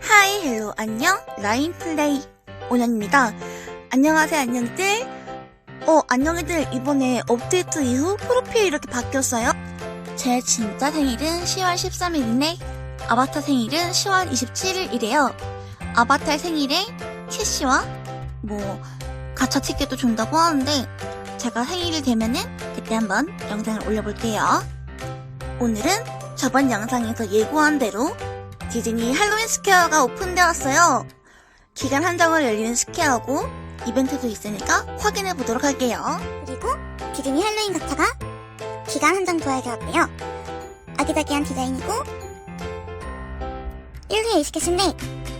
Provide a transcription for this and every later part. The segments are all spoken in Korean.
하이, 헬로, 안녕. 라인 플레이. 오년입니다. 안녕하세요, 안녕들. 어, 안녕이들. 이번에 업데이트 이후 프로필이 이렇게 바뀌었어요. 제 진짜 생일은 10월 13일이네. 아바타 생일은 10월 27일이래요. 아바타의 생일에 캐시와 뭐 가차 티켓도 준다고 하는데 제가 생일이 되면은 그때 한번 영상을 올려볼게요. 오늘은 저번 영상에서 예고한 대로 디즈니 할로윈 스퀘어가 오픈되었어요. 기간 한정을 열리는 스퀘어고 이벤트도 있으니까 확인해 보도록 할게요. 그리고 디즈니 할로윈 가차가 기간 한정 도약이었대요. 아기자기한 디자인이고 1회 에시켓인데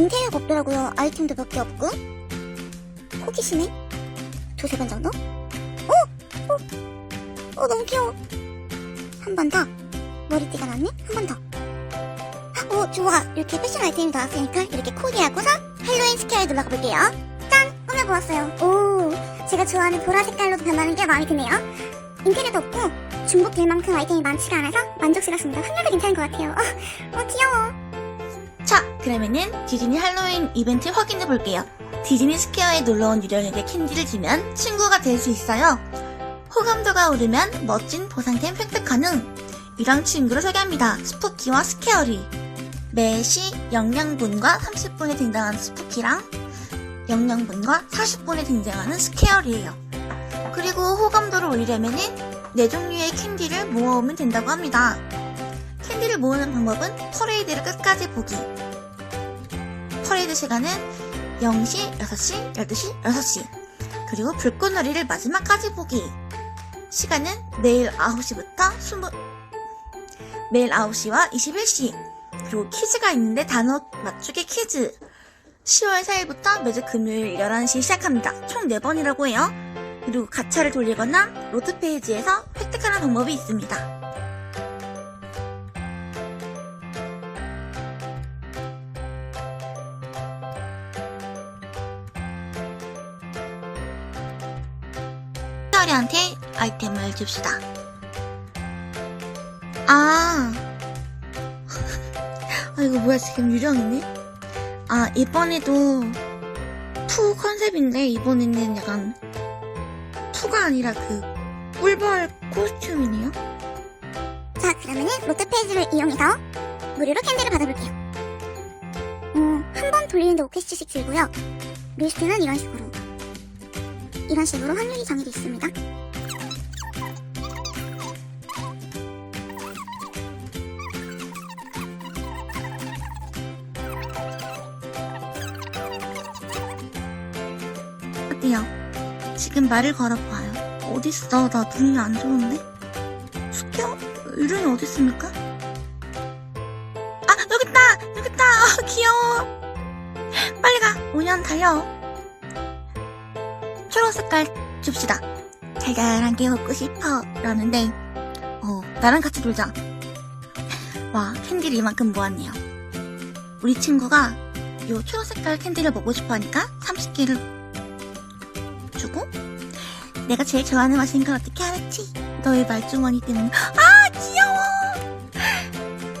인테리어가 없더라고요. 아이템도 몇 개 없고 호기심에 두세 번 정도? 오! 오! 오 너무 귀여워. 한 번 더. 머리띠가 나왔네? 한 번 더. 오 좋아. 이렇게 패션 아이템이 나왔으니까 이렇게 코디하고서 할로윈 스퀘어에 놀러가 볼게요. 짠! 꾸며보았어요. 오, 제가 좋아하는 보라 색깔로 변하는 게 마음에 드네요. 인테리어도 없고 중복될 만큼 아이템이 많지가 않아서 만족스럽습니다. 확률도 괜찮은 것 같아요. 어, 어 귀여워. 자, 그러면은 디즈니 할로윈 이벤트 확인해 볼게요. 디즈니 스퀘어에 놀러온 유령에게 캔디를 주면 친구가 될 수 있어요. 호감도가 오르면 멋진 보상템 획득 가능. 유령 친구를 소개합니다. 스푸키와 스퀘어리. 매시 0양분과 30분에 등장하는 스푸키랑 0양분과 40분에 등장하는 스퀘어리예요. 그리고 호감도를 올리려면은 네 종류의 캔디를 모아오면 된다고 합니다. 캔디를 모으는 방법은 퍼레이드를 끝까지 보기. 퍼레이드 시간은 0시, 6시, 12시, 6시. 그리고 불꽃놀이를 마지막까지 보기. 시간은 내일 9시부터 20, 매일 9시와 21시. 그리고 퀴즈가 있는데 단어 맞추기 퀴즈. 10월 4일부터 매주 금요일 11시 시작합니다. 총 4번이라고 해요. 그리고 가차를 돌리거나 로드 페이지에서 획득하는 방법이 있습니다. 스퀘어리한테 아이템을 줍시다. 아. 아, 이거 뭐야, 지금 유령이네? 아, 이번에도 투 컨셉인데, 이번에는 약간 투가 아니라 그 꿀벌 코스튬이네요? 자, 그러면은 롯데 페이지를 이용해서 무료로 캔디를 받아볼게요. 어, 한번 돌리는데 5캐시씩 들고요. 리스트는 이런 식으로. 이런 식으로 확률이 정해져 있습니다. 어때요? 지금 말을 걸어봐요. 어딨어? 나 눈이 안 좋은데? 스퀘어? 유령이 어딨습니까? 아, 여깄다! 여깄다! 아, 귀여워! 빨리 가! 5년 달려! 색깔 줍시다. 달달한 게 먹고 싶어. 라는데, 어, 나랑 같이 놀자. 와, 캔디를 이만큼 모았네요. 우리 친구가 요 초록 색깔 캔디를 먹고 싶어 하니까 30개를 주고 내가 제일 좋아하는 맛인 걸 어떻게 알았지? 너의 말주머니 때문에 아 귀여워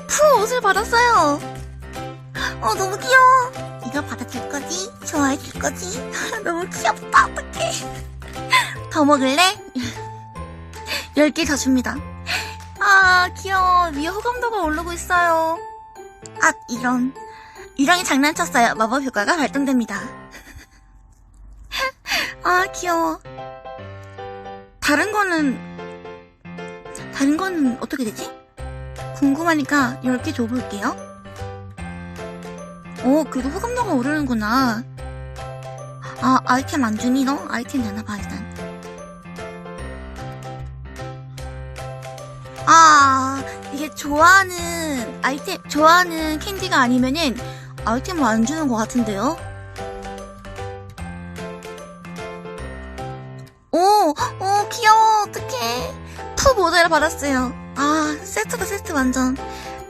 푸 옷을 받았어요 어 너무 귀여워 이거 받아줄 거지? 좋아해 줄 거지? 너무 귀엽다 어떡해 더 먹을래? 10개 더 줍니다 아 귀여워 위에 호감도가 오르고 있어요 아 이런 유령이 장난쳤어요 마법 효과가 발동됩니다 아, 귀여워. 다른 거는, 다른 거는 어떻게 되지? 궁금하니까 10개 줘볼게요. 오, 그래도 호감도가 오르는구나. 아, 아이템 안 주니, 너? 아이템 내놔봐, 일단. 아, 이게 좋아하는, 아이템, 좋아하는 캔디가 아니면은, 아이템을 안 주는 것 같은데요? 오, 오, 귀여워, 어떡해. 푸 모델을 받았어요. 아, 세트다, 세트 완전.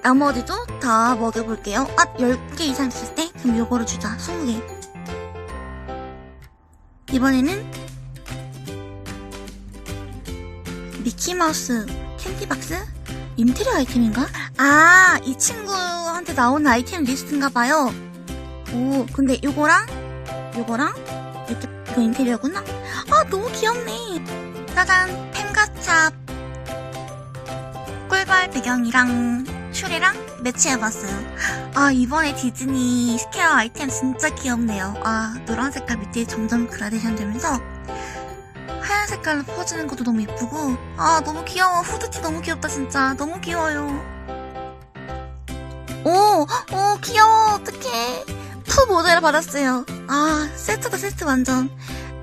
나머지도 다 먹여볼게요. 아, 10개 이상 있을 때? 그럼 요거를 주자, 20개. 이번에는 미키마우스 캔디박스? 인테리어 아이템인가? 아, 이 친구한테 나온 아이템 리스트인가봐요. 오, 근데 요거랑, 요거랑, 이렇게, 이거 인테리어구나? 아, 너무 귀엽네. 짜잔, 펜가찹. 꿀벌 배경이랑 슈리랑 매치해봤어요. 아, 이번에 디즈니 스퀘어 아이템 진짜 귀엽네요. 아, 노란 색깔 밑에 점점 그라데이션 되면서 하얀 색깔로 퍼지는 것도 너무 예쁘고 아 너무 귀여워. 후드티 너무 귀엽다 진짜. 너무 귀여워요. 오, 오 귀여워. 어떡해. 푸 모델을 받았어요. 아 세트다 세트 완전.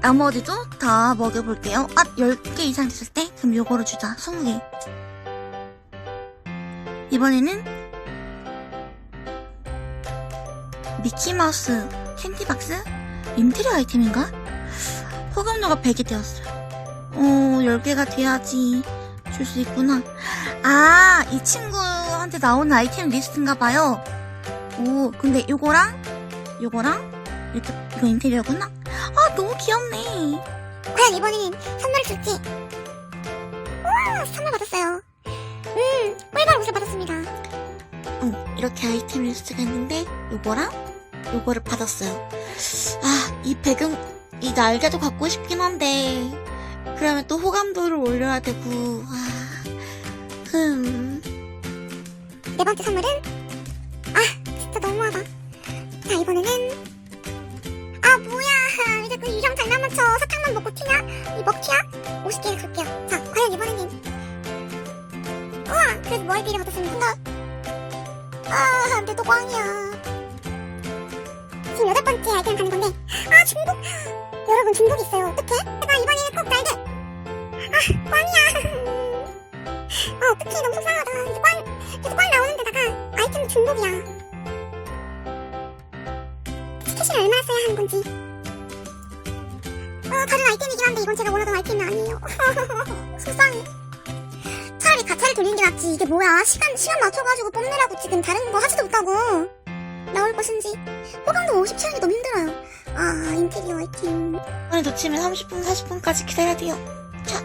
나머지도 다 먹여볼게요. 아 10개 이상 됐을 때? 그럼 요거를 주자. 20개 이번에는 미키마우스 캔디박스? 인테리어 아이템인가? 호감도가 100이 되었어요. 어, 10개가 돼야지 줄 수 있구나. 아, 이 친구한테 나온 아이템 리스트인가 봐요. 오, 근데 요거랑, 요거랑, 이렇게, 이거 인테리어구나? 아, 너무 귀엽네. 과연 이번에는 선물을 줄지? 우와, 선물 받았어요. 옷을 받았습니다. 응, 이렇게 아이템 리스트가 있는데, 요거랑, 요거를 받았어요. 아, 이 배경, 이 날개도 갖고 싶긴 한데, 그러면 또 호감도를 올려야 되고, 아, 흠. 네 번째 선물은 또 꽝이야. 지금 여덟 번째 아이템 가는 건데. 아 중복. 여러분 중복이 있어요. 어떡해? 제가 이번에는 꼭 날개 아 꽝이야. 아 어떡해. 너무 속상하다. 이제 꽝 계속 꽝 나오는데다가 아이템 중복이야. 스케치를 얼마나 써야 하는 건지. 어, 다른 아이템이긴 한데 이건 제가 원하던 아이템이 아니에요. 속상해. 돌리는 게 낫지. 이게 뭐야? 시간, 시간 맞춰가지고 뽑느라고 지금 다른 거 하지도 못하고. 나올 것인지. 호감도 50 채우기 너무 힘들어요. 아, 인테리어 아이템. 이번에 놓치면 30분, 40분까지 기다려야 돼요. 자,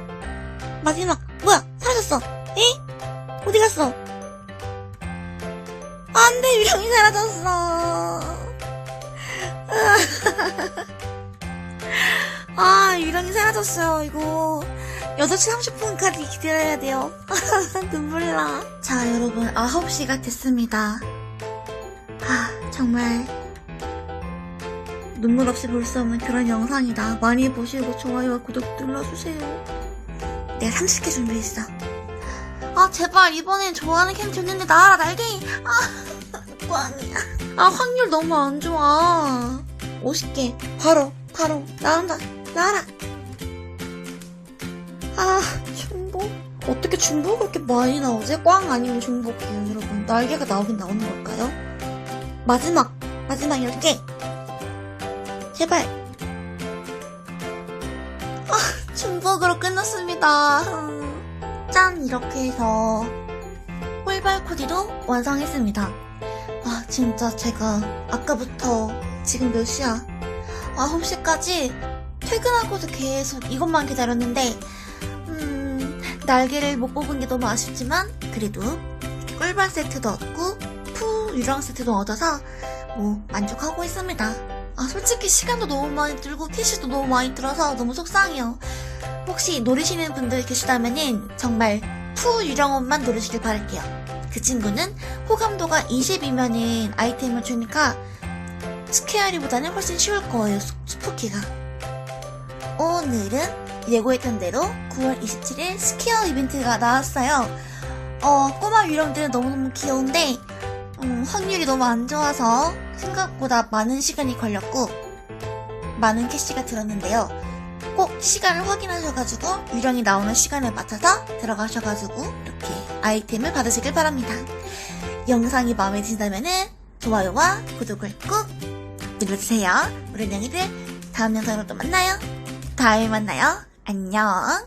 마지막. 뭐야? 사라졌어. 에? 어디 갔어? 안 돼, 유령이 사라졌어. 아, 유령이 사라졌어요, 이거. 8시 30분까지 기다려야 돼요. 눈물 나. 자, 여러분, 9시가 됐습니다. 아, 정말. 눈물 없이 볼 수 없는 그런 영상이다. 많이 보시고 좋아요와 구독 눌러주세요. 내가 30개 준비했어. 아 제발 이번엔 좋아하는 캠 줬는데 나와라 날개. 아 꽝이야. 아 확률 너무 안 좋아. 50개 바로 바로 나온다. 나와라. 아 중복? 어떻게 중복 그렇게 많이 나오지? 꽝 아니면 중복이에요 여러분. 날개가 나오긴 나오는 걸까요? 마지막 마지막 10개. 제발. 아, 중복으로 끝났습니다. 음. 짠! 이렇게 해서 꿀벌 코디도 완성했습니다. 아, 진짜 제가 아까부터 지금 몇 시야? 9시까지 퇴근하고도 계속 이것만 기다렸는데, 음, 날개를 못 뽑은 게 너무 아쉽지만, 그래도 이렇게 꿀벌 세트도 얻고, 푸 유령 세트도 얻어서, 뭐, 만족하고 있습니다. 아, 솔직히 시간도 너무 많이 들고 캐시도 너무 많이 들어서 너무 속상해요. 혹시 노리시는 분들 계시다면은 정말 푸 유령원만 노리시길 바랄게요. 그 친구는 호감도가 20이면은 아이템을 주니까 스퀘어리보다는 훨씬 쉬울 거예요, 스- 스포키가. 오늘은 예고했던 대로 9월 27일 스퀘어 이벤트가 나왔어요. 어, 꼬마 유령들은 너무너무 귀여운데 음, 확률이 너무 안 좋아서 생각보다 많은 시간이 걸렸고 많은 캐시가 들었는데요. 꼭 시간을 확인하셔가지고 유령이 나오는 시간에 맞춰서 들어가셔가지고 이렇게 아이템을 받으시길 바랍니다. 영상이 마음에 드신다면 좋아요와 구독을 꼭 눌러주세요. 우리 냥이들 다음 영상으로 또 만나요. 다음에 만나요. 안녕.